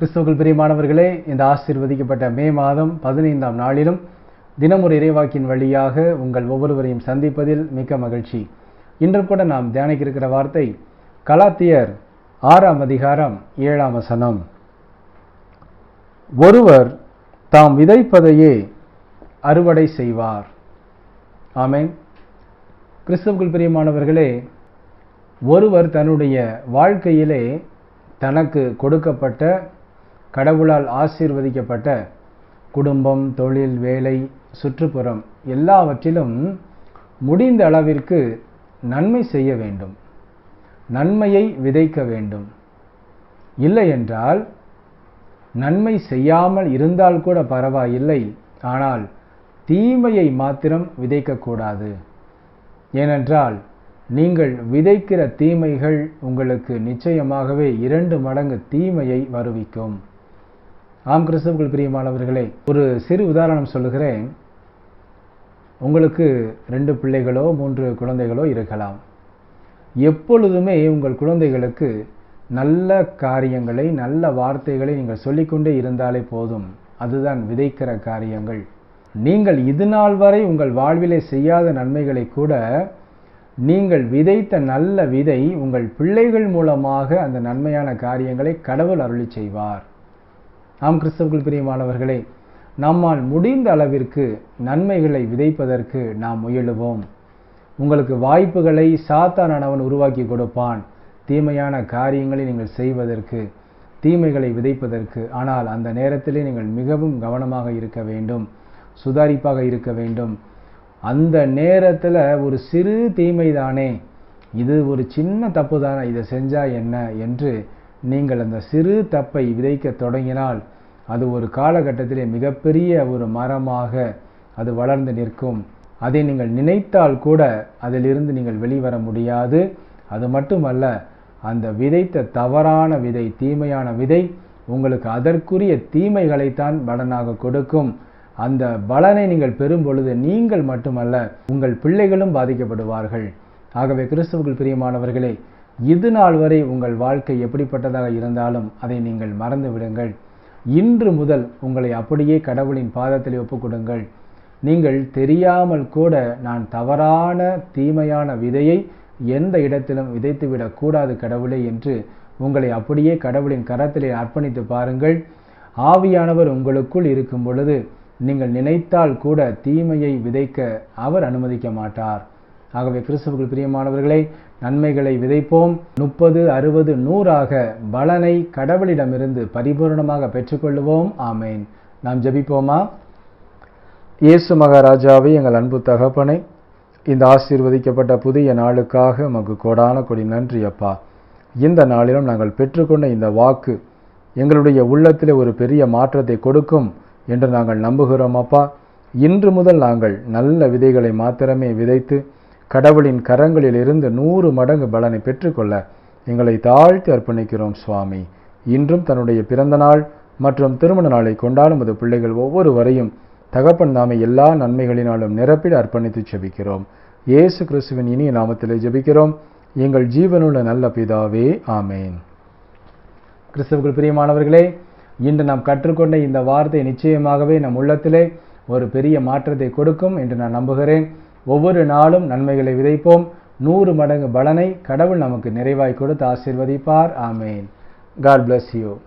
கிறிஸ்துவர்கள் பிரியமானவர்களே இந்த ஆசீர்வதிக்கப்பட்ட மே மாதம் பதினைந்தாம் நாளிலும் தினமொரு இறைவாக்கின் வழியாக உங்கள் ஒவ்வொருவரையும் சந்திப்பதில் மிக்க மகிழ்ச்சி. இன்று கூட நாம் தியானிக்க இருக்கிற வார்த்தை கலாத்தியர் ஆறாம் அதிகாரம் ஏழாம் வசனம். ஒருவர் தாம் விதைப்பதையே அறுவடை செய்வார். ஆமென். கிறிஸ்துவர்கள் பிரியமானவர்களே ஒருவர் தன்னுடைய வாழ்க்கையிலே தனக்கு கொடுக்கப்பட்ட கடவுளால் ஆசீர்வதிக்கப்பட்ட குடும்பம் தொழில் வேலை சுற்றுப்புறம் எல்லாவற்றிலும் முடிந்த அளவிற்கு நன்மை செய்ய வேண்டும். நன்மையை விதைக்க வேண்டும். இல்லை என்றால் நன்மை செய்யாமல் இருந்தால் கூட பரவாயில்லை. ஆனால் தீமையை மாத்திரம் விதைக்கக்கூடாது ஏனென்றால் நீங்கள் விதைக்கிற தீமைகள் உங்களுக்கு நிச்சயமாகவே இரண்டு மடங்கு தீமையை வருவிக்கும். ஆம் கிறிஸ்தவர்கள் பிரியமானவர்களே ஒரு சிறு உதாரணம் சொல்லுகிறேன். உங்களுக்கு ரெண்டு பிள்ளைகளோ மூன்று குழந்தைகளோ இருக்கலாம். எப்பொழுதுமே உங்கள் குழந்தைகளுக்கு நல்ல காரியங்களை நல்ல வார்த்தைகளை நீங்கள் சொல்லிக்கொண்டே இருந்தாலே போதும். அதுதான் விதைக்கிற காரியங்கள். நீங்கள் இது நாள் வரை உங்கள் வாழ்விலே செய்யாத நன்மைகளை கூட நீங்கள் விதைத்த நல்ல விதை உங்கள் பிள்ளைகள் மூலமாக அந்த நன்மையான காரியங்களை கடவுள் அருளி செய்வார். நாம் கிறிஸ்தவர்கள் பிரியமானவர்களே நம்மால் முடிந்த அளவிற்கு நன்மைகளை விதைப்பதற்கு நாம் முயலுவோம். உங்களுக்கு வாய்ப்புகளை சாத்தானவன் உருவாக்கி கொடுப்பான். தீமையான காரியங்களை நீங்கள் செய்வதற்கு தீமைகளை விதைப்பதற்கு. ஆனால் அந்த நேரத்திலே நீங்கள் மிகவும் கவனமாக இருக்க வேண்டும் சுதாரிப்பாக இருக்க வேண்டும். அந்த நேரத்தில் ஒரு சிறு தீமை தானே இது ஒரு சின்ன தப்பு தானே இதை செஞ்சால் என்ன என்று நீங்கள் அந்த சிறு தப்பை விதைக்க தொடங்கினால் அது ஒரு காலகட்டத்திலே மிகப்பெரிய ஒரு மரமாக அது வளர்ந்து நிற்கும். அதை நீங்கள் நினைத்தால் கூட அதிலிருந்து நீங்கள் வெளிவர முடியாது. அது மட்டுமல்ல அந்த விதைத்த தவறான விதை தீமையான விதை உங்களுக்கு அதற்குரிய தீமைகளைத்தான் பலனாக கொடுக்கும். அந்த பலனை நீங்கள் பெறும் பொழுது நீங்கள் மட்டுமல்ல உங்கள் பிள்ளைகளும் பாதிக்கப்படுவார்கள். ஆகவே கிறிஸ்துவுக்குள் பிரியமானவர்களே இது நாள் வரை உங்கள் வாழ்க்கை எப்படிப்பட்டதாக இருந்தாலும் அதை நீங்கள் மறந்து விடுங்கள். இன்று முதல் உங்களை அப்படியே கடவுளின் பாதத்தில் ஒப்புக்கொடுங்கள். நீங்கள் தெரியாமல் கூட நான் தவறான தீமையான விதையை எந்த இடத்திலும் விதைத்துவிடக் கூடாது கடவுளே என்று உங்களை அப்படியே கடவுளின் கரத்திலே அர்ப்பணித்து பாருங்கள். ஆவியானவர் உங்களுக்குள் இருக்கும் பொழுது நீங்கள் நினைத்தால் கூட தீமையை விதைக்க அவர் அனுமதிக்க மாட்டார். ஆகவே கிறிஸ்தவர்கள் பிரியமானவர்களே நன்மைகளை விதைப்போம். முப்பது அறுபது நூறாக பலனை கடவுளிடமிருந்து பரிபூர்ணமாக பெற்றுக்கொள்வோம் ஆமேன். நாம் ஜபிப்போமா? இயேசு மகாராஜாவை எங்கள் அன்பு தகப்பனை இந்த ஆசீர்வதிக்கப்பட்ட புதிய நாளுக்காக உமக்கு கோடான கொடி நன்றி அப்பா. இந்த நாளிலும் நாங்கள் பெற்றுக்கொண்ட இந்த வாக்கு எங்களுடைய உள்ளத்தில் ஒரு பெரிய மாற்றத்தை கொடுக்கும் என்று நாங்கள் நம்புகிறோம் அப்பா. இன்று முதல் நாங்கள் நல்ல விதைகளை மாத்திரமே விதைத்து கடவுளின் கரங்களில் இருந்து நூறு மடங்கு பலனை பெற்றுக்கொள்ள எங்களை தாழ்த்தி அர்ப்பணிக்கிறோம் சுவாமி. இன்றும் தன்னுடைய பிறந்த நாள் மற்றும் திருமண நாளை கொண்டாடும் அது பிள்ளைகள் ஒவ்வொருவரையும் தகப்பன் நாமை எல்லா நன்மைகளினாலும் நிரப்பிட அர்ப்பணித்து ஜெபிக்கிறோம். இயேசு கிறிஸ்துவின் இனிய நாமத்திலே ஜெபிக்கிறோம். எங்கள் ஜீவனுள்ள நல்ல பிதாவே ஆமேன். கிறிஸ்துவுக்குள் பிரியமானவர்களே இன்று நாம் கற்றுக்கொண்ட இந்த வார்த்தை நிச்சயமாகவே நம் உள்ளத்திலே ஒரு பெரிய மாற்றத்தை கொடுக்கும் என்று நான் நம்புகிறேன். ஒவ்வொரு நாளும் நன்மைகளை விதைப்போம். நூறு மடங்கு பலனை கடவுள் நமக்கு நிறைவாய் கொடுத்து ஆசீர்வதிப்பார். ஆமேன். God bless you